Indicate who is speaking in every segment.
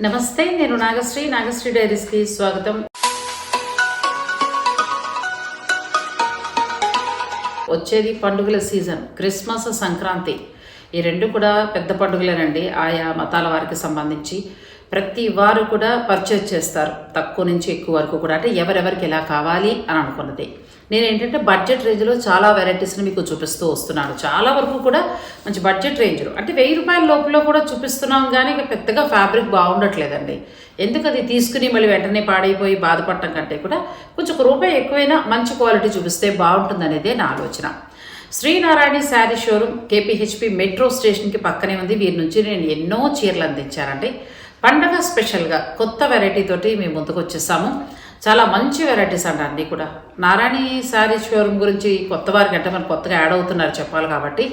Speaker 1: నమస్తే నేను నాగశ్రీ. నాగశ్రీ డైరీస్కి స్వాగతం. వచ్చేది పండుగల సీజన్ క్రిస్మస్ సంక్రాంతి. ఈ రెండు కూడా పెద్ద పండుగలేనండి. ఆయా మతాల వారికి సంబంధించి ప్రతి వారు కూడా పర్చేజ్ చేస్తారు. తక్కువ నుంచి ఎక్కువ వరకు కూడా. అంటే ఎవరెవరికి ఎలా కావాలి అని అనుకున్నది. నేను ఏంటంటే బడ్జెట్ రేంజ్లో చాలా వెరైటీస్ని మీకు చూపిస్తూ వస్తున్నాను. చాలా వరకు కూడా మంచి బడ్జెట్ రేంజ్లో అంటే వెయ్యి రూపాయల లోపల కూడా చూపిస్తున్నాం కానీ పెద్దగా ఫ్యాబ్రిక్ బాగుండట్లేదండి. ఎందుకు అది తీసుకుని మళ్ళీ వెంటనే పాడైపోయి బాధపడటం కంటే కూడా కొంచెం ఒక రూపాయి ఎక్కువైనా మంచి క్వాలిటీ చూపిస్తే బాగుంటుందనేదే నా ఆలోచన. Sri Narayana sari showroom KPHB metro స్టేషన్కి పక్కనే ఉంది. వీరి నుంచి నేను ఎన్నో చీరలు అందించానండి. పండగ స్పెషల్గా కొత్త వెరైటీ తోటి మేము ముందుకు వచ్చేసాము. చాలా మంచి వెరైటీస్ అండి అన్నీ కూడా. నారాయణి శారీ షోరూమ్ గురించి కొత్త వారికి అంటే మనం కొత్తగా యాడ్ అవుతున్నారు చెప్పాలి కాబట్టి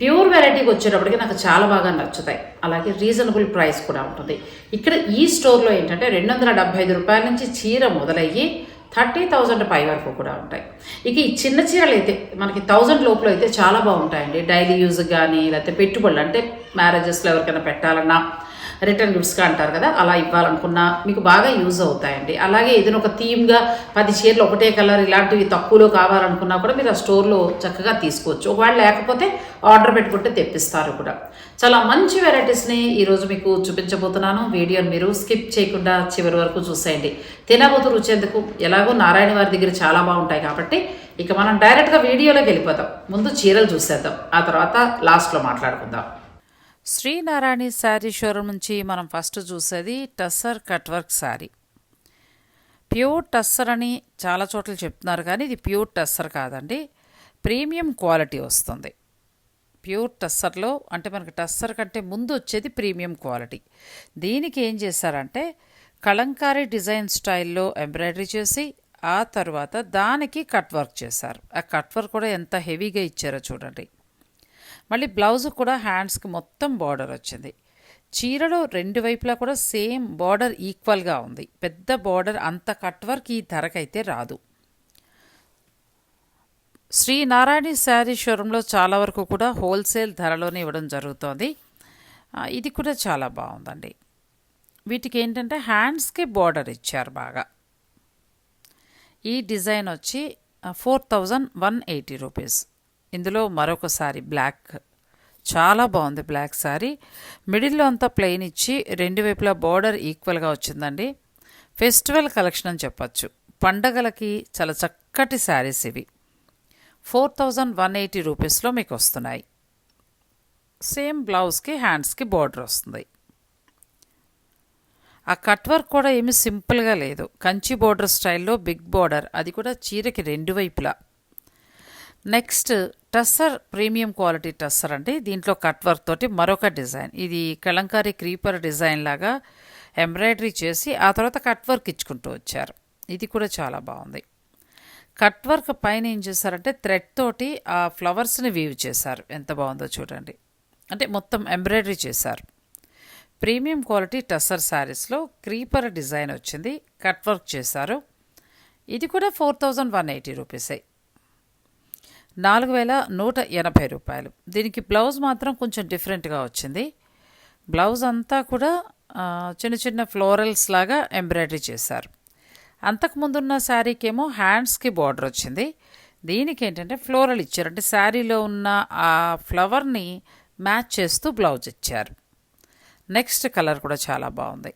Speaker 1: ప్యూర్ వెరైటీకి వచ్చేటప్పటికి నాకు చాలా బాగా నచ్చుతాయి. అలాగే రీజనబుల్ ప్రైస్ కూడా ఉంటుంది. ఇక్కడ ఈ స్టోర్లో ఏంటంటే రెండు వందల డెబ్బై ఐదు రూపాయల నుంచి చీర మొదలయ్యి థర్టీ థౌజండ్ పై వరకు కూడా ఉంటాయి. ఇక ఈ చిన్న చీరలు అయితే మనకి థౌజండ్ లోపల అయితే చాలా బాగుంటాయండి. డైలీ యూజ్ కానీ లేకపోతే పెట్టుబడులు అంటే మ్యారేజెస్లో ఎవరికైనా పెట్టాలన్నా రిటర్న్ గిఫ్ట్స్గా అంటారు కదా అలా ఇవ్వాలనుకున్నా మీకు బాగా యూజ్ అవుతాయండి. అలాగే ఏదైనా ఒక థీమ్గా పది చీరలు ఒకటే కలర్ ఇలాంటివి తక్కువలో కావాలనుకున్నా కూడా మీరు ఆ స్టోర్లో చక్కగా తీసుకోవచ్చు. ఒకవేళ లేకపోతే ఆర్డర్ పెట్టుకుంటే తెప్పిస్తారు కూడా. చాలా మంచి వెరైటీస్ని ఈరోజు మీకు చూపించబోతున్నాను. వీడియోని మీరు స్కిప్ చేయకుండా చివరి వరకు చూసేయండి. తినబోతు రుచేందుకు ఎలాగో నారాయణ వారి దగ్గర చాలా బాగుంటాయి కాబట్టి ఇక మనం డైరెక్ట్గా వీడియోలోకి వెళ్ళిపోతాం ముందు చీరలు చూసేద్దాం. ఆ తర్వాత లాస్ట్లో మాట్లాడుకుందాం. శ్రీనారాయణ శారీ షోరూమ్ నుంచి మనం ఫస్ట్ చూసేది tussar cut work saree. Pure tussar అని చాలా చోట్ల చెప్తున్నారు కానీ ఇది ప్యూర్ టస్సర్ కాదండి. ప్రీమియం క్వాలిటీ వస్తుంది. ప్యూర్ టస్సర్లో అంటే మనకి టస్సర్ కంటే ముందు వచ్చేది ప్రీమియం క్వాలిటీ. దీనికి ఏం చేశారంటే కలంకారీ డిజైన్ స్టైల్లో ఎంబ్రాయిడరీ చేసి ఆ తర్వాత దానికి కట్ వర్క్ చేశారు. ఆ కట్ వర్క్ కూడా ఎంత హెవీగా ఇచ్చారో చూడండి. మళ్ళీ బ్లౌజ్ కూడా హ్యాండ్స్కి మొత్తం బార్డర్ వచ్చింది. చీరలో రెండు వైపులా కూడా సేమ్ బార్డర్ ఈక్వల్గా ఉంది. పెద్ద బార్డర్ అంత కట్ వర్క్ ఈ ధరకైతే రాదు. శ్రీ నారాయణ శారీ షోరూంలో చాలా వరకు కూడా హోల్సేల్ ధరలోనే ఇవ్వడం జరుగుతోంది. ఇది కూడా చాలా బాగుందండి. వీటికి ఏంటంటే హ్యాండ్స్కి బార్డర్ ఇచ్చారు బాగా. ఈ డిజైన్ వచ్చి four thousand one eighty rupees. ఇందులో మరొక సారీ బ్లాక్ చాలా బాగుంది బ్లాక్ సారీ. మిడిల్లో అంతా ప్లెయిన్ ఇచ్చి రెండు వైపులా బార్డర్ ఈక్వల్గా వచ్చిందండి. ఫెస్టివల్ కలెక్షన్ అని చెప్పచ్చు. పండగలకి చాలా చక్కటి శారీస్ ఇవి. ఫోర్ థౌజండ్ వన్ ఎయిటీ రూపీస్లో మీకు వస్తున్నాయి. సేమ్ బ్లౌజ్కి హ్యాండ్స్కి బార్డర్ వస్తుంది. ఆ కట్ వర్క్ కూడా ఏమి సింపుల్గా లేదు. కంచి బోర్డర్ స్టైల్లో బిగ్ బార్డర్ అది కూడా చీరకి రెండు వైపులా. Next tussar premium quality tussar అండి. దీంట్లో కట్ వర్క్ తోటి మరొక డిజైన్. ఇది కలంకారీ క్రీపర్ డిజైన్ లాగా ఎంబ్రాయిడరీ చేసి ఆ తర్వాత కట్ వర్క్ ఇచ్చుకుంటూ వచ్చారు. ఇది కూడా చాలా బాగుంది. కట్ వర్క్ పైన ఏం చేశారంటే థ్రెడ్ తోటి ఆ ఫ్లవర్స్ని వీవ్ చేశారు. ఎంత బాగుందో చూడండి. అంటే మొత్తం ఎంబ్రాయిడరీ చేశారు. ప్రీమియం క్వాలిటీ టస్సర్ శారీస్లో క్రీపర్ డిజైన్ వచ్చింది. కట్ వర్క్ చేశారు. ఇది కూడా ఫోర్ థౌజండ్ వన్ ఎయిటీ రూపీసే. నాలుగు వేల నూట ఎనభై రూపాయలు. దీనికి బ్లౌజ్ మాత్రం కొంచెం డిఫరెంట్గా వచ్చింది. బ్లౌజ్ అంతా కూడా చిన్న చిన్న ఫ్లోరల్స్ లాగా ఎంబ్రాయిడరీ చేశారు. అంతకుముందున్న శారీకేమో హ్యాండ్స్కి బార్డర్ వచ్చింది. దీనికి ఏంటంటే ఫ్లోరల్ ఇచ్చారు. అంటే శారీలో ఉన్న ఆ ఫ్లవర్ని మ్యాచ్ చేస్తూ బ్లౌజ్ ఇచ్చారు. నెక్స్ట్ కలర్ కూడా చాలా బాగుంది.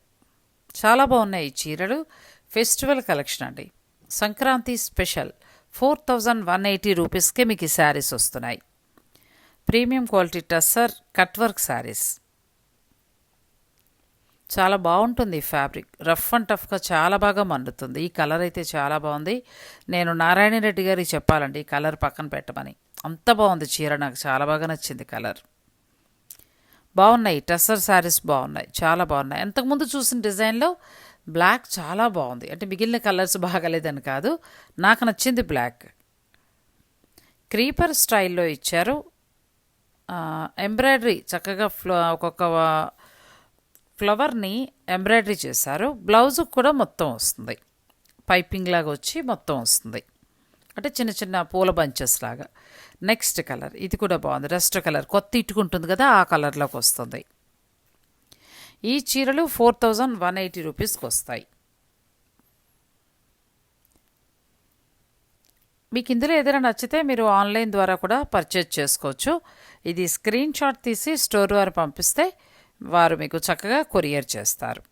Speaker 1: చాలా బాగున్నాయి ఈ చీరలు. ఫెస్టివల్ కలెక్షన్ అండి. Sankranti special. Four thousand one eighty రూపీస్కే మీకు ఈ శారీస్ వస్తున్నాయి. Premium quality tussar cut work saris. చాలా బాగుంటుంది ఈ ఫ్యాబ్రిక్. రఫ్ అండ్ టఫ్గా చాలా బాగా మండుతుంది. ఈ కలర్ అయితే చాలా బాగుంది. నేను నారాయణ రెడ్డి గారికి చెప్పాలండి ఈ కలర్ పక్కన పెట్టమని. అంత బాగుంది చీర నాకు చాలా బాగా నచ్చింది కలర్. బాగున్నాయి టస్సర్ శారీస్ బాగున్నాయి చాలా బాగున్నాయి. అంతకుముందు చూసిన డిజైన్లో బ్లాక్ చాలా బాగుంది. అంటే మిగిలిన కలర్స్ బాగాలేదని కాదు. నాకు నచ్చింది బ్లాక్. క్రీపర్ స్టైల్లో ఇచ్చారు. ఎంబ్రాయిడరీ చక్కగా ఫ్లో ఒక్కొక్క ఫ్లవర్ని ఎంబ్రాయిడరీ చేశారు. బ్లౌజ్ కూడా మొత్తం వస్తుంది. పైపింగ్ లాగా వచ్చి మొత్తం వస్తుంది. అంటే చిన్న చిన్న పూల బంచెస్ లాగా. Next colour. ఇది కూడా బాగుంది. Rust colour. కొత్త ఇటుకుంటుంది కదా ఆ కలర్లోకి వస్తుంది. ఈ చీరలు ఫోర్ థౌజండ్ వన్ ఎయిటీ రూపీస్కి వస్తాయి మీకు ఇందులో ఏదైనా నచ్చితే మీరు ఆన్లైన్ ద్వారా కూడా పర్చేజ్ చేసుకోవచ్చు. ఇది స్క్రీన్ షాట్ తీసి స్టోర్ వారు పంపిస్తే వారు మీకు చక్కగా కొరియర్ చేస్తారు.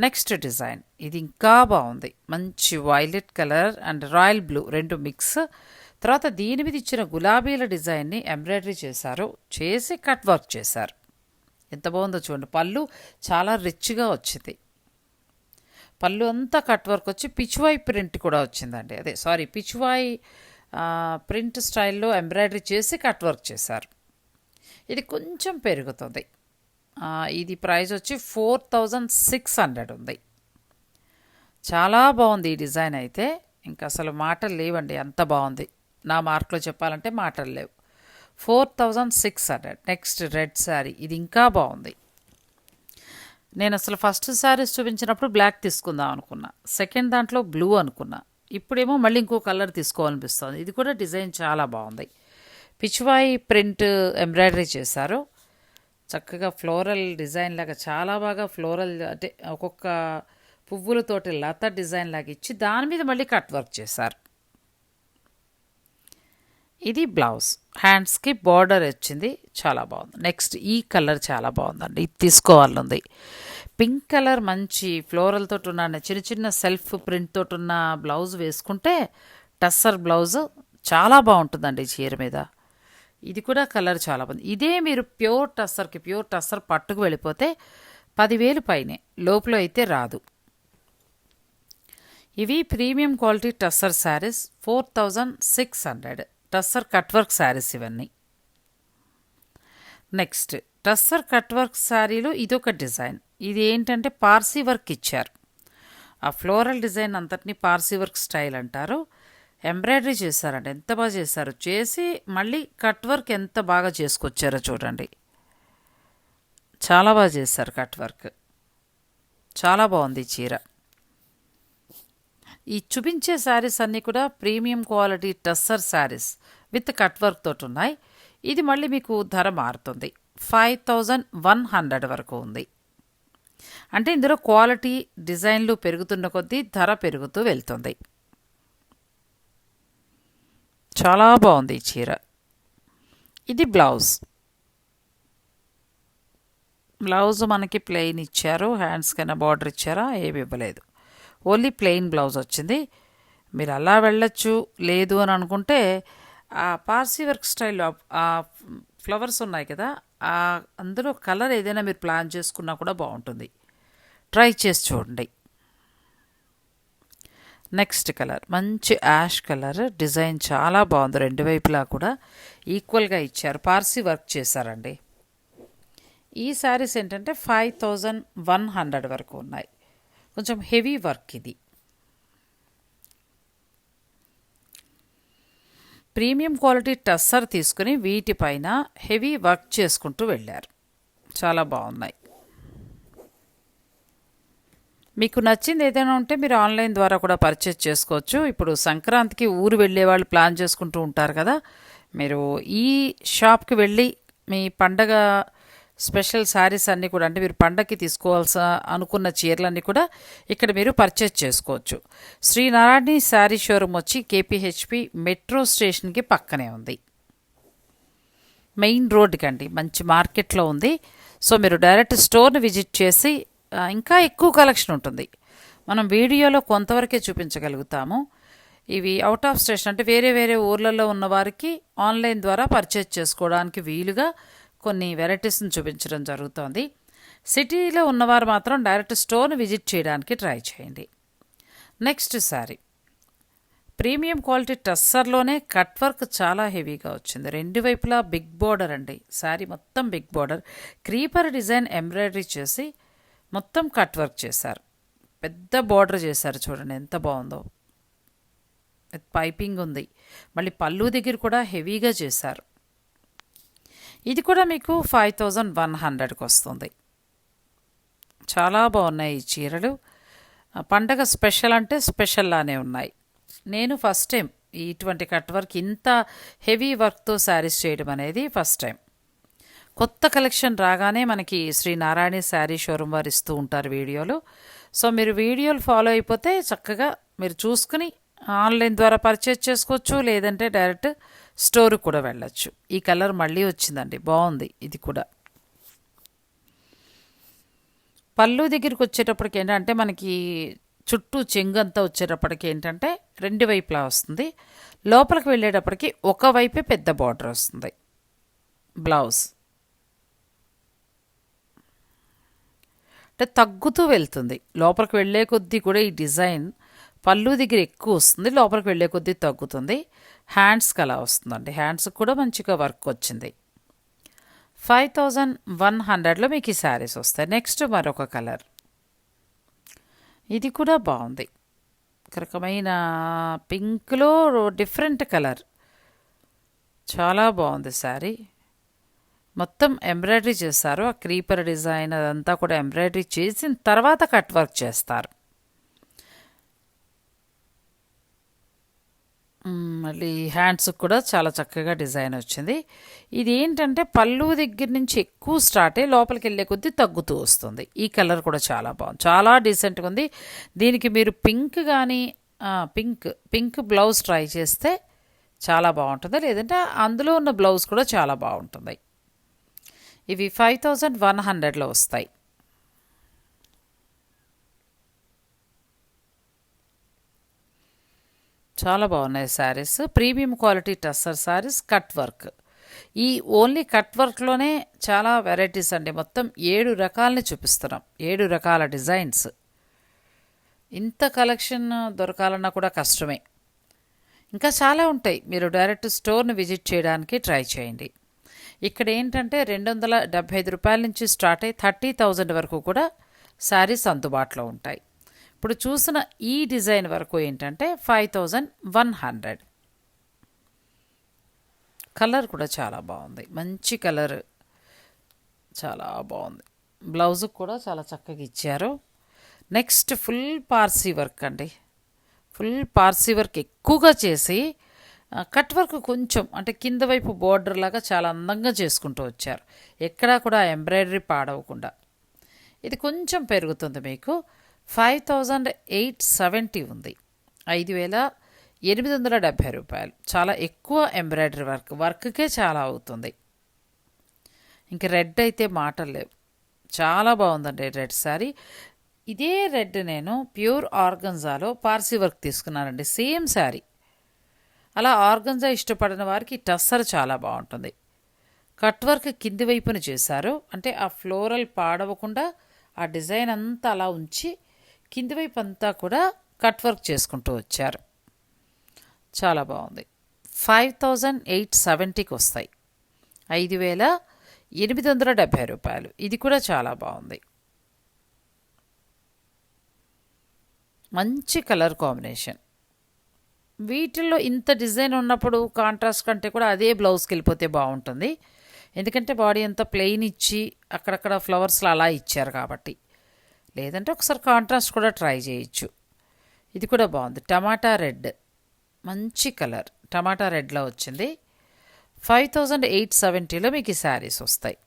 Speaker 1: Next design. ఇది ఇంకా బాగుంది. మంచి violet colour and royal blue రెండు మిక్స్. తర్వాత దీని మీద ఇచ్చిన గులాబీల డిజైన్ని ఎంబ్రాయిడరీ చేశారు. చేసి కట్ వర్క్ చేశారు. ఎంత బాగుందో చూడండి. పళ్ళు చాలా రిచ్గా వచ్చింది. పళ్ళు అంతా కట్ వర్క్ వచ్చి పిచ్వాయ్ ప్రింట్ కూడా వచ్చిందండి. అదే సారీ పిచ్వాయ్ ప్రింట్ స్టైల్లో ఎంబ్రాయిడరీ చేసి కట్ వర్క్ చేశారు. ఇది కొంచెం పెరుగుతుంది. ఇది ప్రైస్ వచ్చి ఫోర్ థౌజండ్ సిక్స్ హండ్రెడ్ ఉంది. చాలా బాగుంది ఈ డిజైన్ అయితే. ఇంకా అసలు మాటలు లేవండి అంత బాగుంది. నా మార్కులో చెప్పాలంటే మాటలు లేవు. Four thousand six hundred. Next red sari ఇది ఇంకా బాగుంది. నేను అసలు ఫస్ట్ శారీస్ చూపించినప్పుడు బ్లాక్ తీసుకుందాం అనుకున్నా. సెకండ్ దాంట్లో బ్లూ అనుకున్నా. ఇప్పుడేమో మళ్ళీ ఇంకో కలర్ తీసుకోవాలనిపిస్తుంది. ఇది కూడా డిజైన్ చాలా బాగుంది. పిచ్వాయి ప్రింట్ ఎంబ్రాయిడరీ చేశారు. చక్కగా ఫ్లోరల్ డిజైన్ లాగా చాలా బాగా ఫ్లోరల్ అంటే ఒక్కొక్క పువ్వులతోటి లత డిజైన్ లాగా ఇచ్చి దాని మీద మళ్ళీ కట్ వర్క్ చేశారు. ఇది బ్లౌజ్. హ్యాండ్స్కి బార్డర్ వచ్చింది. చాలా బాగుంది. నెక్స్ట్ ఈ కలర్ చాలా బాగుందండి. ఇది తీసుకోవాలనుంది. పింక్ కలర్ మంచి ఫ్లోరల్ తోటి ఉన్న చిన్న చిన్న సెల్ఫ్ ప్రింట్ తోటి ఉన్న బ్లౌజ్ వేసుకుంటే టస్సర్ బ్లౌజ్ చాలా బాగుంటుందండి చీర మీద. ఇది కూడా కలర్ చాలా బాగుంది. ఇదే మీరు ప్యూర్ టస్సర్కి ప్యూర్ టస్సర్ పట్టుకు వెళ్ళిపోతే పదివేలు పైనే. లోపల అయితే రాదు. ఇవి premium quality tussar saris four thousand six hundred tussar cut work saris ఇవన్నీ. నెక్స్ట్ టస్సర్ కట్ వర్క్ శారీలో ఇదొక డిజైన్. ఇది ఏంటంటే పార్సీ వర్క్ ఇచ్చారు. ఆ ఫ్లోరల్ డిజైన్ అంతటిని పార్సీ వర్క్ స్టైల్ అంటారు. ఎంబ్రాయిడరీ చేశారంట ఎంత బాగా చేశారు. చేసి మళ్ళీ కట్ వర్క్ ఎంత బాగా చేసుకొచ్చారో చూడండి. చాలా బాగా చేశారు కట్ వర్క్ చాలా బాగుంది చీర. ఈ చూపించే శారీస్ అన్నీ కూడా premium quality tussar saris with cut work తోటి ఉన్నాయి. ఇది మళ్ళీ మీకు ధర మారుతుంది. ఫైవ్ థౌజండ్ వన్ హండ్రెడ్ వరకు ఉంది. అంటే ఇందులో క్వాలిటీ డిజైన్లు పెరుగుతున్న కొద్దీ ధర పెరుగుతూ వెళ్తుంది. చాలా బాగుంది ఈ చీర. ఇది బ్లౌజ్. బ్లౌజ్ మనకి ప్లెయిన్ ఇచ్చారు హ్యాండ్స్ కన్నా బార్డర్ ఇచ్చారా ఏమి ఇవ్వలేదు. ఓన్లీ ప్లెయిన్ బ్లౌజ్ వచ్చింది. మీరు అలా వెళ్ళొచ్చు లేదు అని అనుకుంటే ఆ పార్సీ వర్క్ స్టైల్లో ఆ ఫ్లవర్స్ ఉన్నాయి కదా ఆ అందులో కలర్ ఏదైనా మీరు ప్లాన్ చేసుకున్నా కూడా బాగుంటుంది. ట్రై చేసి చూడండి. నెక్స్ట్ కలర్ మంచి యాష్ కలర్ డిజైన్ చాలా బాగుంది. రెండు వైపులా కూడా ఈక్వల్గా ఇచ్చారు. పార్సీ వర్క్ చేశారండి. ఈ శారీస్ ఏంటంటే ఫైవ్ థౌజండ్ వన్ హండ్రెడ్ వరకు ఉన్నాయి. కొంచెం హెవీ వర్క్ ఇది. ప్రీమియం క్వాలిటీ టస్సర్ తీసుకుని వీటిపైన హెవీ వర్క్ చేసుకుంటూ వెళ్ళారు. చాలా బాగున్నాయి. మీకు నచ్చింది ఏదైనా ఉంటే మీరు ఆన్లైన్ ద్వారా కూడా పర్చేజ్ చేసుకోవచ్చు. ఇప్పుడు సంక్రాంతికి ఊరు వెళ్ళే వాళ్ళు ప్లాన్ చేసుకుంటూ ఉంటారు కదా. మీరు ఈ షాప్కి వెళ్ళి మీ పండగ స్పెషల్ శారీస్ అన్నీ కూడా అంటే మీరు పండగకి తీసుకోవాల్సిన అనుకున్న చీరలన్నీ కూడా ఇక్కడ మీరు పర్చేజ్ చేసుకోవచ్చు. శ్రీనారాయణి శారీ షోరూమ్ వచ్చి కేపీహెచ్పి మెట్రో స్టేషన్కి పక్కనే ఉంది. మెయిన్ రోడ్కి అండి మంచి మార్కెట్లో ఉంది. సో మీరు డైరెక్ట్ స్టోర్ని విజిట్ చేసి ఇంకా ఎక్కువ కలెక్షన్ ఉంటుంది. మనం వీడియోలో కొంతవరకే చూపించగలుగుతాము. ఇవి అవుట్ ఆఫ్ స్టేషన్ అంటే వేరే వేరే ఊర్లలో ఉన్న వారికి ఆన్లైన్ ద్వారా పర్చేజ్ చేసుకోవడానికి వీలుగా కొన్ని వెరైటీస్ని చూపించడం జరుగుతోంది. సిటీలో ఉన్నవారు మాత్రం డైరెక్ట్ స్టోర్ని విజిట్ చేయడానికి ట్రై చేయండి. నెక్స్ట్ శారీ ప్రీమియం క్వాలిటీ టస్సర్లోనే కట్ వర్క్ చాలా హెవీగా వచ్చింది. రెండు వైపులా బిగ్ బోర్డర్ అండి. శారీ మొత్తం big border. Creeper design embroidery చేసి మొత్తం కట్ వర్క్ చేశారు. పెద్ద బోర్డర్ చేశారు చూడండి ఎంత బాగుందో. విత్ పైపింగ్ ఉంది. మళ్ళీ పళ్ళు దగ్గర కూడా హెవీగా చేశారు. ఇది కూడా మీకు ఫైవ్ థౌజండ్ వన్ హండ్రెడ్కి వస్తుంది. చాలా బాగున్నాయి ఈ చీరలు. పండగ స్పెషల్ అంటే స్పెషల్లానే ఉన్నాయి. నేను ఫస్ట్ టైం ఇటువంటి కట్ వర్క్ ఇంత హెవీ వర్క్తో శారీస్ చేయడం అనేది ఫస్ట్ టైం కొత్త కలెక్షన్ రాగానే మనకి శ్రీ నారాయణ శారీ షోరూమ్ వారు ఇస్తూ ఉంటారు వీడియోలు. సో మీరు వీడియోలు ఫాలో అయిపోతే చక్కగా మీరు చూసుకుని ఆన్లైన్ ద్వారా పర్చేజ్ చేసుకోవచ్చు లేదంటే డైరెక్ట్ స్టోర్కి కూడా వెళ్ళొచ్చు. ఈ కలర్ మళ్ళీ వచ్చిందండి. బాగుంది. ఇది కూడా. పళ్ళు దగ్గరికి వచ్చేటప్పటికి ఏంటంటే మనకి చుట్టూ చెంగు అంతా వచ్చేటప్పటికి ఏంటంటే రెండు వైపులా వస్తుంది. లోపలికి వెళ్ళేటప్పటికి ఒక వైపే పెద్ద బార్డర్ వస్తుంది. బ్లౌజ్. అంటే తగ్గుతూ వెళ్తుంది. లోపలికి వెళ్ళే కొద్దీ కూడా ఈ డిజైన్ పళ్ళు దగ్గర ఎక్కువ వస్తుంది. లోపలికి వెళ్ళే కొద్దీ తగ్గుతుంది. హ్యాండ్స్కి అలా వస్తుందండి. హ్యాండ్స్కి కూడా మంచిగా వర్క్ వచ్చింది. ఫైవ్ థౌజండ్ వన్ హండ్రెడ్లో మీకు ఈ శారీస్ వస్తాయి. నెక్స్ట్ మరొక కలర్. ఇది కూడా బాగుంది. ఒక రకమైన పింక్లో డిఫరెంట్ కలర్. చాలా బాగుంది శారీ. మొత్తం ఎంబ్రాయిడరీ చేస్తారు ఆ క్రీపర్ డిజైన్ అదంతా కూడా ఎంబ్రాయిడరీ చేసిన తర్వాత కట్ వర్క్ చేస్తారు. మళ్ళీ హ్యాండ్స్కి కూడా చాలా చక్కగా డిజైన్ వచ్చింది. ఇది ఏంటంటే పళ్ళు దగ్గర నుంచి ఎక్కువ స్టార్ట్ అయ్యి లోపలికి వెళ్ళే కొద్దీ తగ్గుతూ వస్తుంది. ఈ కలర్ కూడా చాలా బాగుంది. చాలా డీసెంట్గా ఉంది. దీనికి మీరు పింక్ కానీ పింక్ పింక్ బ్లౌజ్ ట్రై చేస్తే చాలా బాగుంటుంది. లేదంటే అందులో ఉన్న బ్లౌజ్ కూడా చాలా బాగుంటుంది. ఇవి ఫైవ్ థౌజండ్ వన్ హండ్రెడ్లో వస్తాయి. చాలా బాగున్నాయి saris. Premium quality tussar saris cut work. ఈ ఓన్లీ కట్ వర్క్లోనే చాలా వెరైటీస్ అండి. మొత్తం ఏడు రకాలని చూపిస్తున్నాం. ఏడు రకాల డిజైన్స్. ఇంత కలెక్షన్ దొరకాలన్నా కూడా కష్టమే. ఇంకా చాలా ఉంటాయి. మీరు డైరెక్ట్ స్టోర్ని విజిట్ చేయడానికి ట్రై చేయండి. ఇక్కడ ఏంటంటే రెండు వందల డెబ్భై ఐదు రూపాయల నుంచి స్టార్ట్ అయ్యి థర్టీ థౌజండ్ వరకు కూడా శారీస్ అందుబాటులో ఉంటాయి. ఇప్పుడు చూసిన ఈ డిజైన్ వరకు ఏంటంటే five thousand one hundred. Colour కూడా చాలా బాగుంది. మంచి కలర్ చాలా బాగుంది. బ్లౌజ్ కూడా చాలా చక్కగా ఇచ్చారు. నెక్స్ట్ ఫుల్ పార్సీ వర్క్ అండి. ఫుల్ పార్సీ వర్క్ ఎక్కువగా చేసి కట్ వర్క్ కొంచెం అంటే కింద వైపు బోర్డర్ లాగా చాలా అందంగా చేసుకుంటూ వచ్చారు. ఎక్కడా కూడా ఎంబ్రాయిడరీ పాడవకుండా. ఇది కొంచెం పెరుగుతుంది మీకు. ఫైవ్ థౌజండ్ ఎయిట్ సెవెంటీ ఉంది. ఐదు వేల ఎనిమిది వందల డెబ్భై రూపాయలు. చాలా ఎక్కువ ఎంబ్రాయిడరీ వర్క్ వర్క్కే చాలా అవుతుంది. ఇంక రెడ్ అయితే మాటలు లేవు. చాలా బాగుందండి రెడ్ శారీ ఇదే రెడ్ నేను ప్యూర్ ఆర్గన్జాలో పార్సీ వర్క్ తీసుకున్నానండి. సేమ్ శారీ అలా ఆర్గన్జా ఇష్టపడిన వారికి టస్సర్ చాలా బాగుంటుంది. కట్ వర్క్ కింది వైపున చేశారు. అంటే ఆ ఫ్లోరల్ పాడవకుండా ఆ డిజైన్ అంతా అలా ఉంచి కింది వైపు అంతా కూడా కట్ వర్క్ చేసుకుంటూ వచ్చారు. చాలా బాగుంది. ఫైవ్ థౌజండ్ ఎయిట్ సెవెంటీకి వస్తాయి. ఐదు వేల ఎనిమిది వందల డెబ్భై రూపాయలు. ఇది కూడా చాలా బాగుంది. మంచి కలర్ కాంబినేషన్. వీటిల్లో ఇంత డిజైన్ ఉన్నప్పుడు కాంట్రాస్ట్ కంటే కూడా అదే బ్లౌజ్కి వెళ్ళిపోతే బాగుంటుంది. ఎందుకంటే బాడీ అంతా ప్లెయిన్ ఇచ్చి అక్కడక్కడ ఫ్లవర్స్లో అలా ఇచ్చారు కాబట్టి. లేదంటే ఒకసారి కాంట్రాస్ట్ కూడా ట్రై చేయొచ్చు. ఇది కూడా బాగుంది. టమాటా రెడ్. మంచి కలర్. టమాటా రెడ్లో వచ్చింది. ఫైవ్ థౌజండ్ ఎయిట్ సెవెంటీలో మీకు ఈ శారీస్ వస్తాయి.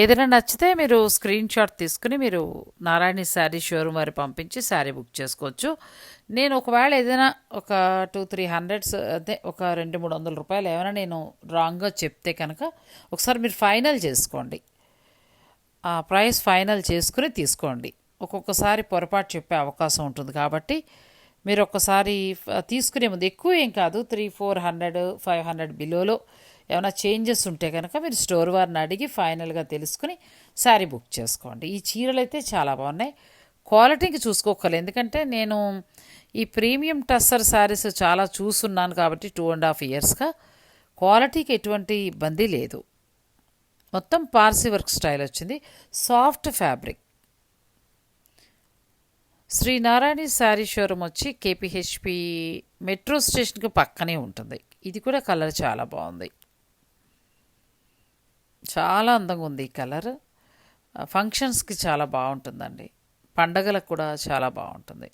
Speaker 1: ఏదైనా నచ్చితే మీరు స్క్రీన్ షాట్ తీసుకుని మీరు నారాయణ శారీ షోరూమ్ వారి పంపించి శారీ బుక్ చేసుకోవచ్చు. నేను ఒకవేళ ఏదైనా ఒక టూ త్రీ హండ్రెడ్స్ అదే ఒక రెండు మూడు వందల రూపాయలు ఏమైనా నేను రాంగ్గా చెప్తే కనుక ఒకసారి మీరు ఫైనల్ చేసుకోండి. ఆ ప్రైస్ ఫైనల్ చేసుకుని తీసుకోండి. ఒక్కొక్కసారి పొరపాటు చెప్పే అవకాశం ఉంటుంది కాబట్టి మీరు ఒక్కసారి తీసుకునే ముందు ఎక్కువ ఏం కాదు three four hundred five hundred బిలోలో ఏమైనా చేంజెస్ ఉంటే కనుక మీరు స్టోర్ వారిని అడిగి ఫైనల్గా తెలుసుకుని శారీ బుక్ చేసుకోండి. ఈ చీరలు అయితే చాలా బాగున్నాయి. క్వాలిటీకి చూసుకోగలరు ఎందుకంటే నేను ఈ ప్రీమియం టస్సర్ శారీస్ చాలా చూస్తున్నాను కాబట్టి టూ అండ్ హాఫ్ ఇయర్స్గా క్వాలిటీకి ఎటువంటి ఇబ్బంది లేదు. మొత్తం పార్సీ వర్క్ స్టైల్ వచ్చింది. Soft fabric. Sri Narayana sari showroom వచ్చి కేపీహెచ్పి మెట్రో స్టేషన్కి పక్కనే ఉంటుంది. ఇది కూడా కలర్ చాలా బాగుంది. చాలా అందంగా ఉంది ఈ కలర్. ఫంక్షన్స్కి చాలా బాగుంటుందండి. పండగలకు కూడా చాలా బాగుంటుంది.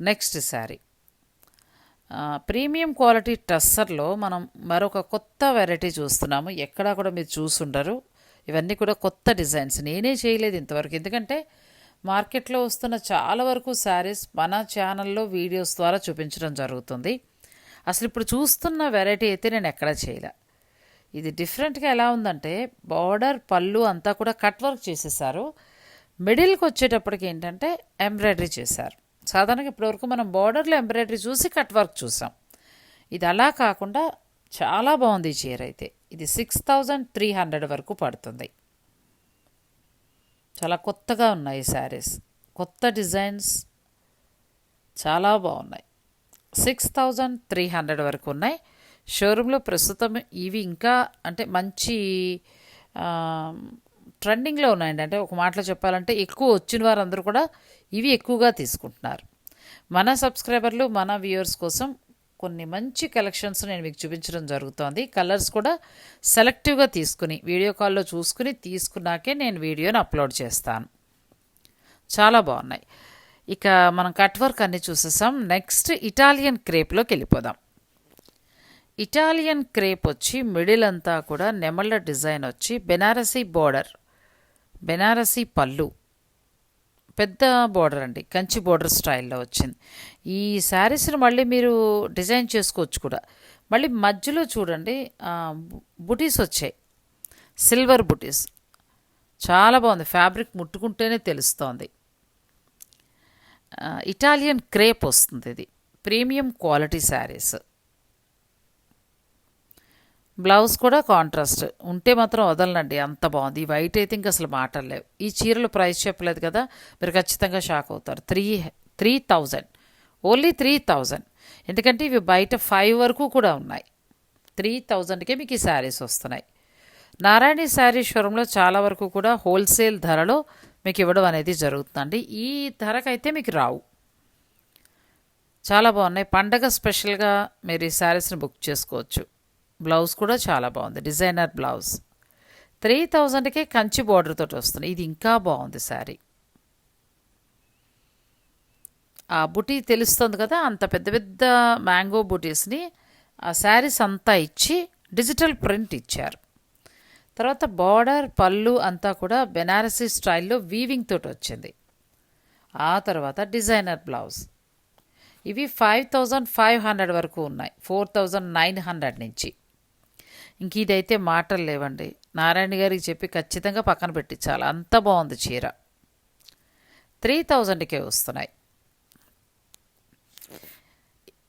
Speaker 1: Next saree. ప్రీమియం క్వాలిటీ టస్సర్లో మనం మరొక కొత్త వెరైటీ చూస్తున్నాము. ఎక్కడా కూడా మీరు చూసుండరు. ఇవన్నీ కూడా కొత్త డిజైన్స్. నేనే చేయలేదు ఇంతవరకు. ఎందుకంటే మార్కెట్లో వస్తున్న చాలా వరకు శారీస్ మన ఛానల్లో వీడియోస్ ద్వారా చూపించడం జరుగుతుంది. అసలు ఇప్పుడు చూస్తున్న వెరైటీ అయితే నేను ఎక్కడా చేయలే. ఇది డిఫరెంట్గా ఎలా ఉందంటే బార్డర్ పళ్ళు అంతా కూడా కట్ వర్క్ చేసేసారు. మిడిల్కి వచ్చేటప్పటికి ఏంటంటే ఎంబ్రాయిడరీ చేశారు. సాధారణంగా ఇప్పటివరకు మనం బార్డర్లో ఎంబ్రాయిడరీ చూసి కట్ వర్క్ చూసాం. ఇది అలా కాకుండా చాలా బాగుంది ఈ చీర అయితే. ఇది సిక్స్ థౌజండ్ త్రీ హండ్రెడ్ వరకు పడుతుంది. చాలా కొత్తగా ఉన్నాయి శారీస్. కొత్త డిజైన్స్ చాలా బాగున్నాయి. సిక్స్ థౌజండ్ త్రీ హండ్రెడ్ వరకు ఉన్నాయి. షోరూంలో ప్రస్తుతం ఇవి ఇంకా అంటే మంచి ట్రెండింగ్లో ఉన్నాయండి. అంటే ఒక మాటలో చెప్పాలంటే ఎక్కువ వచ్చిన వారందరూ కూడా ఇవి ఎక్కువగా తీసుకుంటున్నారు. మన సబ్స్క్రైబర్లు మన వ్యూవర్స్ కోసం కొన్ని మంచి కలెక్షన్స్ నేను మీకు చూపించడం జరుగుతోంది. కలర్స్ కూడా సెలెక్టివ్గా తీసుకుని వీడియో కాల్లో చూసుకుని తీసుకున్నాకే నేను వీడియోని అప్లోడ్ చేస్తాను. చాలా బాగున్నాయి. ఇక మనం కట్ వర్క్ అన్ని చూసేసాం. నెక్స్ట్ ఇటాలియన్ క్రేప్లోకి వెళ్ళిపోదాం. ఇటాలియన్ క్రేప్ వచ్చి మిడిల్ అంతా కూడా నెమళ్ళ డిజైన్ వచ్చి బెనారసీ బోర్డర్ బెనారసీ పళ్ళు. పెద్ద బోర్డర్ అండి కంచి బోర్డర్ స్టైల్లో వచ్చింది. ఈ శారీస్ని మళ్ళీ మీరు డిజైన్ చేసుకోవచ్చు కూడా. మళ్ళీ మధ్యలో చూడండి బుటీస్ వచ్చాయి. సిల్వర్ బుటీస్. చాలా బాగుంది ఫ్యాబ్రిక్ ముట్టుకుంటేనే తెలుస్తోంది. ఇటాలియన్ క్రేప్ వస్తుంది ఇది ప్రీమియం క్వాలిటీ శారీస్. బ్లౌజ్ కూడా కాంట్రాస్ట్. ఉంటే మాత్రం వదలనండి అంత బాగుంది. ఈ వైట్ అయితే ఇంకా అసలు మాటలు లేవు. ఈ చీరలు ప్రైస్ చెప్పలేదు కదా మీరు ఖచ్చితంగా షాక్ అవుతారు. Three three thousand. Only three thousand. ఎందుకంటే ఇవి బయట ఫైవ్ వరకు కూడా ఉన్నాయి. త్రీ థౌజండ్కే మీకు ఈ శారీస్ వస్తున్నాయి. నారాయణి శారీ షోరూంలో చాలా వరకు కూడా హోల్సేల్ ధరలో మీకు ఇవ్వడం అనేది జరుగుతుందండి. ఈ ధరకైతే మీకు రావు. చాలా బాగున్నాయి. పండగ స్పెషల్గా మీరు ఈ శారీస్ని బుక్ చేసుకోవచ్చు. బ్లౌజ్ కూడా చాలా బాగుంది. Designer blouse. త్రీ థౌజండ్కే కంచి బార్డర్ తోటి వస్తుంది. ఇది ఇంకా బాగుంది శారీ. ఆ బుటీ తెలుస్తుంది కదా అంత పెద్ద పెద్ద మ్యాంగో బుటీస్ని ఆ శారీస్ అంతా ఇచ్చి డిజిటల్ ప్రింట్ ఇచ్చారు. తర్వాత బార్డర్ పళ్ళు అంతా కూడా బెనారసీ స్టైల్లో వీవింగ్ తోటి వచ్చింది. ఆ తర్వాత డిజైనర్ బ్లౌజ్. ఇవి ఫైవ్ థౌజండ్ ఫైవ్ హండ్రెడ్ వరకు ఉన్నాయి. ఫోర్ థౌజండ్ నైన్ హండ్రెడ్ నుంచి. ఇంక ఇదైతే మాటలు లేవండి. నారాయణ గారికి చెప్పి ఖచ్చితంగా పక్కన పెట్టించాలి. అంత బాగుంది చీర. త్రీ థౌజండ్కే వస్తున్నాయి.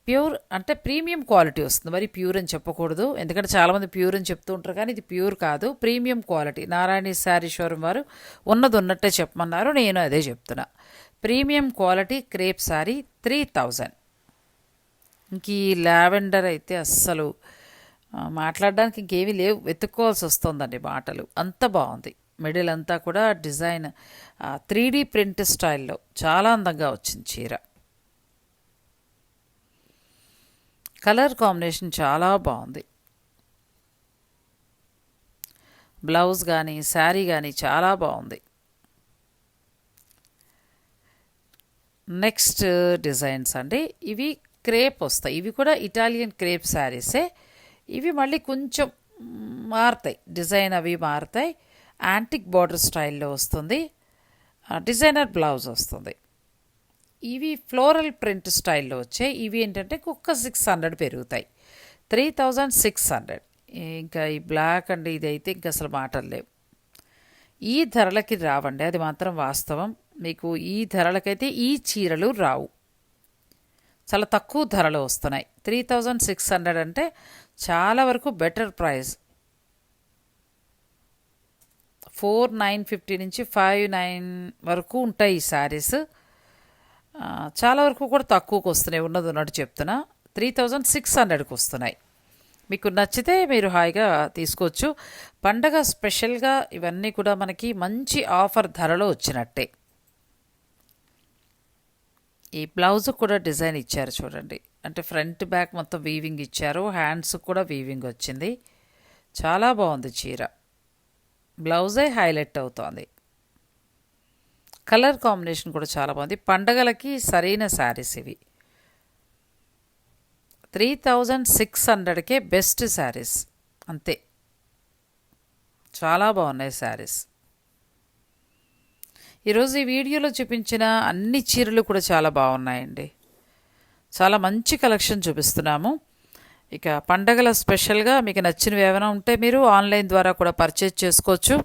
Speaker 1: ప్యూర్ అంటే ప్రీమియం క్వాలిటీ వస్తుంది. మరి ప్యూర్ అని చెప్పకూడదు. ఎందుకంటే చాలామంది ప్యూర్ అని చెప్తూ ఉంటారు కానీ ఇది ప్యూర్ కాదు. Premium quality. Narayana sari showroom వారు ఉన్నది ఉన్నట్టే చెప్పమన్నారు. నేను అదే చెప్తున్నా. Premium quality crepe sari three thousand. ఇంక ఈ లావెండర్ అయితే అస్సలు మాట్లాడడానికి ఇంకేమీ లేవు. వెతుక్కోవాల్సి వస్తుందండి మాటలు. అంత బాగుంది. మిడిల్ అంతా కూడా డిజైన్ త్రీ డీ ప్రింట్ స్టైల్లో చాలా అందంగా వచ్చింది చీర. కలర్ కాంబినేషన్ చాలా బాగుంది. బ్లౌజ్ కానీ శారీ కానీ చాలా బాగుంది. నెక్స్ట్ డిజైన్స్ అండి. ఇవి క్రేప్ వస్తాయి. ఇవి కూడా ఇటాలియన్ క్రేప్ శారీసే. ఇవి మళ్ళీ కొంచెం మారుతాయి. డిజైన్ అవి మారుతాయి. యాంటిక్ బార్డర్ స్టైల్లో వస్తుంది. డిజైనర్ బ్లౌజ్ వస్తుంది. ఇవి ఫ్లోరల్ ప్రింట్ స్టైల్లో వచ్చాయి. ఇవి ఏంటంటే కుక్క సిక్స్ హండ్రెడ్ పెరుగుతాయి. Three thousand six hundred. ఇంకా ఈ బ్లాక్ అండ్ ఇది అయితే ఇంకా అసలు మాటలు లేవు. ఈ ధరలకి రావండి. అది మాత్రం వాస్తవం. మీకు ఈ ధరలకైతే ఈ చీరలు రావు. చాలా తక్కువ ధరలు వస్తున్నాయి. త్రీ థౌజండ్ సిక్స్ హండ్రెడ్ అంటే చాలా వరకు better price four nine fifty నుంచి ఫైవ్ నైన్ వరకు ఉంటాయి ఈ శారీస్ చాలా వరకు కూడా తక్కువకు వస్తున్నాయి ఉన్నది ఉన్నట్టు చెప్తున్నా. త్రీ థౌజండ్ సిక్స్ హండ్రెడ్కి వస్తున్నాయి. మీకు నచ్చితే మీరు హాయిగా తీసుకోవచ్చు. పండగ స్పెషల్గా ఇవన్నీ కూడా మనకి మంచి ఆఫర్ ధరలో వచ్చినట్టే. ఈ బ్లౌజ్ కూడా డిజైన్ ఇచ్చారు చూడండి. అంటే ఫ్రంట్ బ్యాక్ మొత్తం వీవింగ్ ఇచ్చారు. హ్యాండ్స్ కూడా వీవింగ్ వచ్చింది. చాలా బాగుంది చీర. బ్లౌజే హైలైట్ అవుతోంది. కలర్ కాంబినేషన్ కూడా చాలా బాగుంది. పండగలకి సరైన శారీస్ ఇవి.
Speaker 2: త్రీ థౌజండ్ సిక్స్ హండ్రెడ్కే బెస్ట్ శారీస్ అంతే. చాలా బాగున్నాయి శారీస్ ఈరోజు ఈ వీడియోలో చూపించిన అన్ని చీరలు కూడా చాలా బాగున్నాయండి. చాలా మంచి కలెక్షన్ చూపిస్తున్నాము. ఇక పండగల స్పెషల్గా మీకు నచ్చినవి ఏమైనా ఉంటే మీరు ఆన్లైన్ ద్వారా కూడా పర్చేజ్ చేసుకోవచ్చు.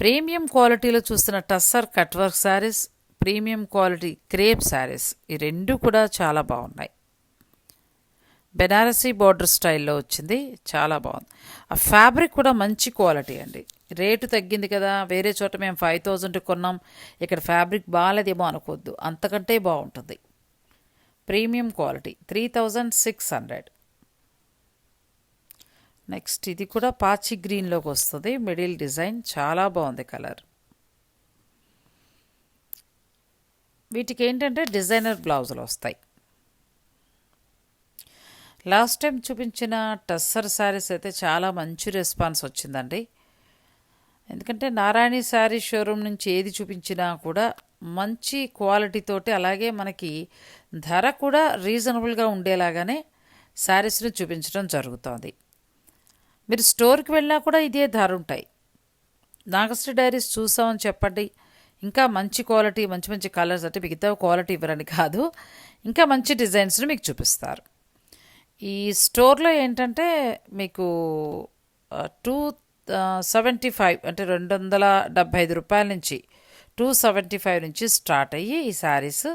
Speaker 2: ప్రీమియం క్వాలిటీలో చూస్తున్న tussar cut work saris premium quality crepe saris ఈ రెండు కూడా చాలా బాగున్నాయి. బెనారసీ బార్డర్ స్టైల్లో వచ్చింది చాలా బాగుంది. ఆ ఫ్యాబ్రిక్ కూడా మంచి క్వాలిటీ అండి. రేటు తగ్గింది కదా వేరే చోట మేము ఫైవ్ థౌజండ్ కొన్నాం ఇక్కడ ఫ్యాబ్రిక్ బాగాలేదేమో అనుకోవద్దు అంతకంటే బాగుంటుంది. Premium quality three thousand six hundred. Next ఇది కూడా పాచి గ్రీన్లోకి వస్తుంది. మిడిల్ డిజైన్ చాలా బాగుంది కలర్. వీటికి ఏంటంటే డిజైనర్ బ్లౌజులు వస్తాయి. లాస్ట్ టైం చూపించిన టస్సర్ శారీస్ అయితే చాలా మంచి రెస్పాన్స్ వచ్చిందండి. ఎందుకంటే నారాయణి శారీ షోరూమ్ నుంచి ఏది చూపించినా కూడా మంచి క్వాలిటీతోటి అలాగే మనకి ధర కూడా రీజనబుల్గా ఉండేలాగానే శారీస్ని చూపించడం జరుగుతుంది. మీరు స్టోర్కి వెళ్ళినా కూడా ఇదే ధర ఉంటాయి. నాగశ్రీ డైరీస్ చూసామని చెప్పండి. ఇంకా మంచి క్వాలిటీ మంచి మంచి కలర్స్ అంటే మిగతా క్వాలిటీ ఇవ్వరని కాదు. ఇంకా మంచి డిజైన్స్ని మీకు చూపిస్తారు. ఈ స్టోర్లో ఏంటంటే మీకు టూ సెవెంటీ ఫైవ్ అంటే రెండు వందల డెబ్భై ఐదు రూపాయల నుంచి టూ సెవెంటీ ఫైవ్ నుంచి స్టార్ట్ అయ్యి ఈ శారీస్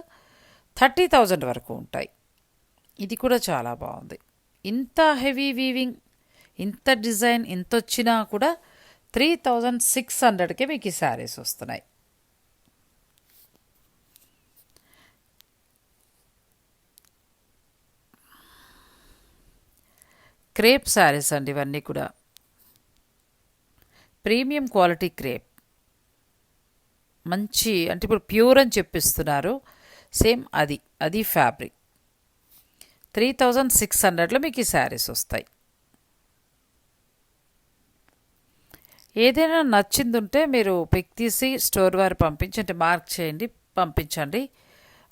Speaker 2: థర్టీ థౌజండ్ వరకు ఉంటాయి. ఇది కూడా చాలా బాగుంది. ఇంత హెవీ వీవింగ్ ఇంత డిజైన్ ఇంత వచ్చినా కూడా త్రీ థౌజండ్ సిక్స్ హండ్రెడ్కే మీకు ఈ శారీస్ వస్తున్నాయి. క్రేప్ శారీస్ అండి ఇవన్నీ కూడా. Premium quality crepe. మంచి అంటే ఇప్పుడు ప్యూర్ అని చెప్పిస్తున్నారు. సేమ్ అది అది ఫ్యాబ్రిక్. త్రీ థౌజండ్ సిక్స్ హండ్రెడ్లో మీకు ఈ శారీస్ వస్తాయి. ఏదైనా నచ్చింది ఉంటే మీరు పిక్ తీసి స్టోర్ వారు పంపించి అంటే మార్క్ చేయండి పంపించండి.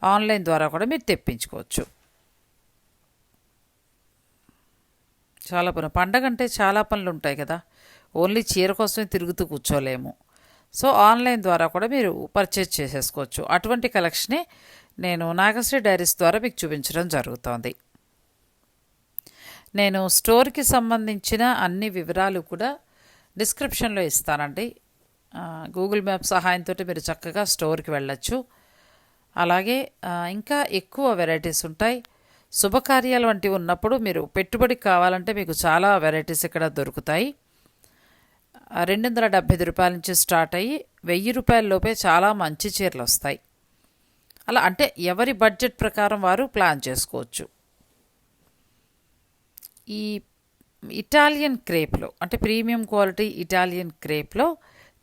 Speaker 2: ఆన్లైన్ ద్వారా కూడా మీరు తెప్పించుకోవచ్చు. చాలా పని పండగ అంటే చాలా పనులు ఉంటాయి కదా. ఓన్లీ చీర కోసమే తిరుగుతూ కూర్చోలేము. సో ఆన్లైన్ ద్వారా కూడా మీరు పర్చేజ్ చేసేసుకోవచ్చు. అటువంటి కలెక్షనే నేను నాగశ్రీ డైరీస్ ద్వారా మీకు చూపించడం జరుగుతోంది. నేను స్టోర్కి సంబంధించిన అన్ని వివరాలు కూడా డిస్క్రిప్షన్లో ఇస్తానండి. గూగుల్ మ్యాప్ సహాయంతో మీరు చక్కగా స్టోర్కి వెళ్ళచ్చు. అలాగే ఇంకా ఎక్కువ వెరైటీస్ ఉంటాయి. శుభకార్యాలు వంటివి ఉన్నప్పుడు మీరు పెట్టుబడికి కావాలంటే మీకు చాలా వెరైటీస్ ఇక్కడ దొరుకుతాయి. రెండు వందల డెబ్బై ఐదు రూపాయల నుంచి స్టార్ట్ అయ్యి వెయ్యి రూపాయల లోపే చాలా మంచి చీరలు వస్తాయి. అలా అంటే ఎవరి బడ్జెట్ ప్రకారం వారు ప్లాన్ చేసుకోవచ్చు. ఈ ఇటాలియన్ క్రేప్లో అంటే premium quality Italian క్రేప్లో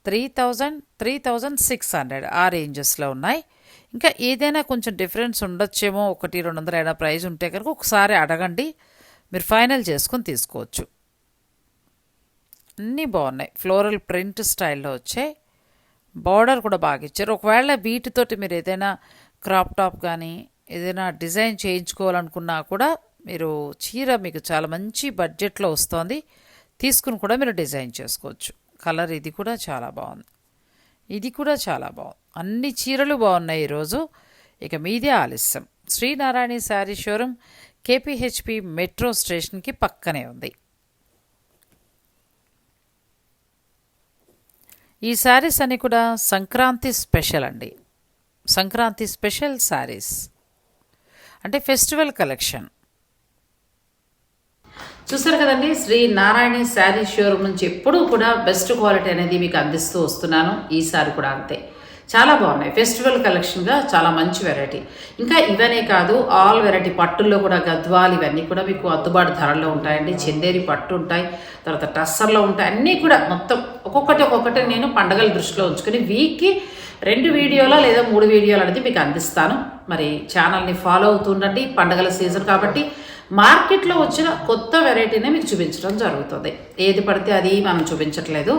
Speaker 2: three thousand three thousand six hundred ఆ రేంజెస్లో ఉన్నాయి. ఇంకా ఏదైనా కొంచెం డిఫరెన్స్ ఉండొచ్చేమో ఒకటి రెండు వందల అయినా ప్రైజ్ ఉంటే కనుక ఒకసారి అడగండి. మీరు ఫైనల్ చేసుకొని తీసుకోవచ్చు. అన్నీ బాగున్నాయి. ఫ్లోరల్ ప్రింట్ స్టైల్లో వచ్చాయి బార్డర్ కూడా బాగా ఇచ్చారు. ఒకవేళ వీటితోటి మీరు ఏదైనా క్రాప్ టాప్ కానీ ఏదైనా డిజైన్ చేయించుకోవాలనుకున్నా కూడా మీరు చీర మీకు చాలా మంచి బడ్జెట్లో వస్తుంది. తీసుకుని కూడా మీరు డిజైన్ చేసుకోవచ్చు. కలర్ ఇది కూడా చాలా బాగుంది. ఇది కూడా చాలా బాగుంది. అన్ని చీరలు బాగున్నాయి ఈరోజు. ఇక మీదే ఆలస్యం. Sri Narayana sari showroom KPHB metro స్టేషన్కి పక్కనే ఉంది. ఈ శారీస్ అని కూడా సంక్రాంతి స్పెషల్ అండి. సంక్రాంతి స్పెషల్ శారీస్. అంటే ఫెస్టివల్ కలెక్షన్.
Speaker 1: చూసారు కదండి శ్రీ నారాయణ శారీ షోరూమ్ నుంచి ఎప్పుడూ కూడా బెస్ట్ క్వాలిటీ అనేది మీకు అందిస్తూ వస్తున్నాను. ఈసారి కూడా అంతే. చాలా బాగున్నాయి. ఫెస్టివల్ కలెక్షన్గా చాలా మంచి వెరైటీ ఇంకా ఇవనే కాదు ఆల్ వెరైటీ పట్టుల్లో కూడా గద్వాలు ఇవన్నీ కూడా మీకు అద్దుబాటు ధరల్లో ఉంటాయండి. చందేరి పట్టు ఉంటాయి తర్వాత టస్సర్లో ఉంటాయి. అన్నీ కూడా మొత్తం ఒక్కొక్కటి ఒక్కొక్కటి నేను పండగల దృష్టిలో ఉంచుకొని వీక్కి రెండు వీడియోల లేదా మూడు వీడియోలు అనేది మీకు అందిస్తాను. మరి ఛానల్ని ఫాలో అవుతుండండి పండగల సీజన్ కాబట్టి మార్కెట్లో వచ్చిన కొత్త వెరైటీనే మీకు చూపించడం జరుగుతుంది. ఏది పడితే అది మనం చూపించట్లేదు.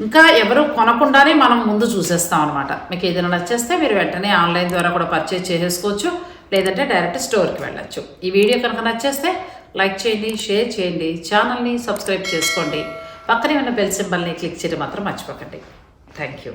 Speaker 1: ఇంకా ఎవరు కొనకుండానే మనం ముందు చూసేస్తాం అనమాట మీకు ఏదైనా నచ్చేస్తే మీరు వెంటనే ఆన్లైన్ ద్వారా కూడా పర్చేజ్ చేసేసుకోవచ్చు లేదంటే డైరెక్ట్ స్టోర్కి వెళ్ళచ్చు. ఈ వీడియో కనుక నచ్చేస్తే లైక్ చేయండి షేర్ చేయండి ఛానల్ని సబ్స్క్రైబ్ చేసుకోండి. పక్కనే ఉన్న బెల్ సింబల్ని క్లిక్ చేయడం మాత్రం మర్చిపోకండి. Thank you